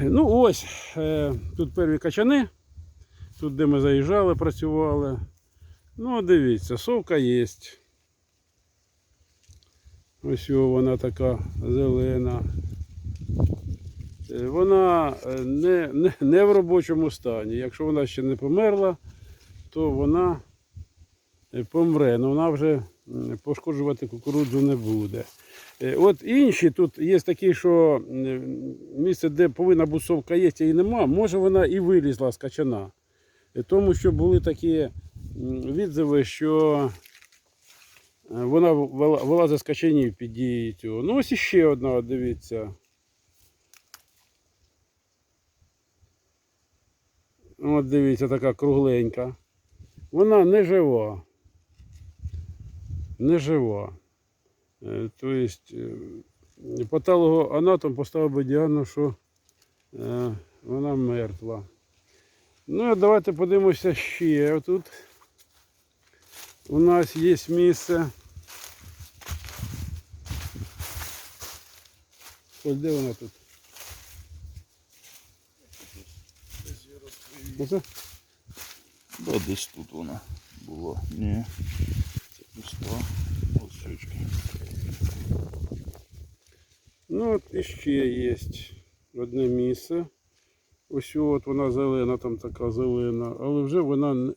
Ну ось, е, тут перві качани, тут де ми заїжджали, працювали. Ну, дивіться, совка є. Ось вона така зелена. Е, Вона е, не, не, не в робочому стані. Якщо вона ще не померла, то вона помре. Ну вона вже пошкоджувати кукурудзу не буде. Е, От інші тут є такі, що місце, де повинна бути совка є, і нема, може вона і вилізла з качана. Е, Тому що були такі відзиви, що е, вона вила- вилазить з качанів під дією цього. Ну ось іще одна, дивіться. От дивіться, така кругленька. Вона не жива. Не жива. Е, Тобто патологоанатом поставив би діагноз, що е, вона мертва. Ну, а давайте подивимося ще. Тут у нас є місце. Ось де вона тут? Оце? Да, десь тут вона була. Ні. Пуста. Ось. Ну, от іще є одне місце. Ось от вона зелена, там така зелена, але вже вона.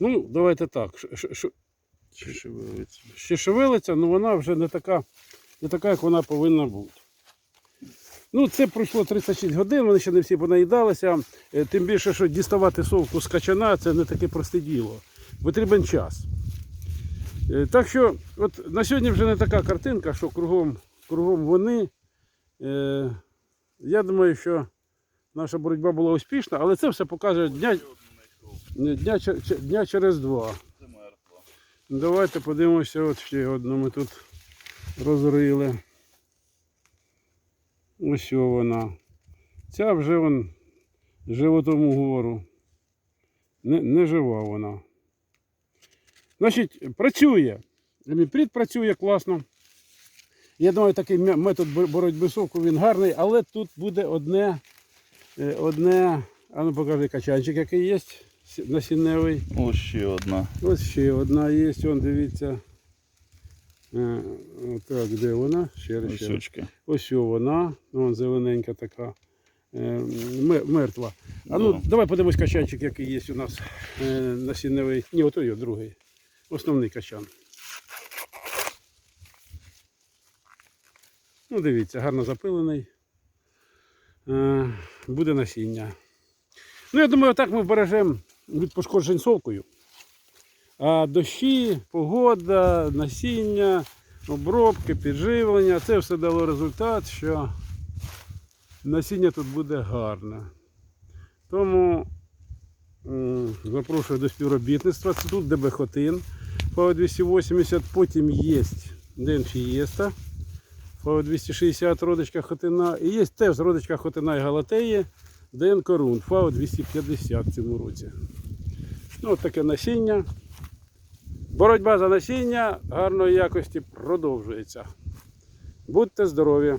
Ну, давайте так. ш- ш- ш- шевелиться. Ще шевелиться, але вона вже не така, не така, як вона повинна бути. Ну, це пройшло 36 годин, вони ще не всі понаїдалися. Е, Тим більше, що діставати совку з качана це не таке просте діло. Потрібен час. Е, Так що, от на сьогодні вже не така картинка, що кругом, кругом вони. Е, Я думаю, що наша боротьба була успішна, але це все покаже дня, дня, дня через два. Давайте подивимося, от ще одну ми тут розрили. Ось вона. Ця вже вон животом угору. Не, не жива вона. Значить, працює. Міпрід працює класно. Я думаю, такий метод боротьби соку він гарний, але тут буде одне, е, одне, а ну покажи качанчик, який є сі- насінневий. Ось ще одна. Ось ще одна є, он дивіться. Е, Так, де вона? Ще раз. Ось ще раз. Ось вона. Вон зелененька така. е, Мертва. А ну, Да. давай подивимось качанчик, який є у нас е, насінневий. Ні, ото його другий. Основний качан. Ну, дивіться, гарно запилений. Буде насіння. Ну, я думаю, так ми вбережемо від пошкоджень совкою. А дощі, погода, насіння, обробки, підживлення це все дало результат, що насіння тут буде гарне. Тому запрошую до співробітництва. Це тут ДБ-хотин ФАО 280, потім є Ден Фієста, ФАО 260 родичка Хотина. І є теж родичка Хотина і Галатеї, ДН Корун, ФАО 250 в цьому році. Ну, от таке насіння. Боротьба за насіння гарної якості продовжується. Будьте здорові!